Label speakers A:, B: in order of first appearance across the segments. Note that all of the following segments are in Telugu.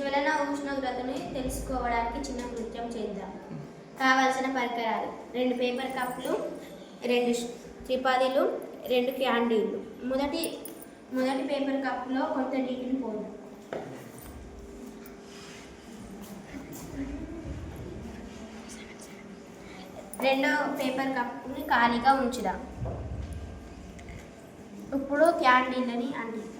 A: జ్వలన ఉష్ణోగ్రతని తెలుసుకోవడానికి చిన్న కృత్యం చేద్దాం. కావలసిన పరికరాలు రెండు పేపర్ కప్లు రెండు ష్- త్రిపాదీలు రెండు క్యాండీలు మొదటి మొదటి పేపర్ కప్లో కొంత నీటిని పోదాం. రెండో పేపర్ కప్ని ఖాళీగా ఉంచుదాం. ఇప్పుడు క్యాండీలని అంటిద్దాం.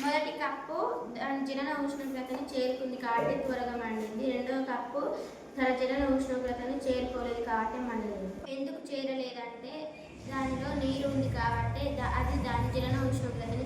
A: మొదటి కప్పు దాని జనన ఉష్ణోగ్రతని చేరుకుంది కాబట్టి త్వరగా మండింది. రెండవ కప్పు తన జనన ఉష్ణోగ్రతని చేరుకోలేదు కాబట్టి మండలేదు. ఎందుకు చేరలేదంటే దానిలో నీరు ఉంది కాబట్టి దా- అది దాని జనన ఉష్ణోగ్రతని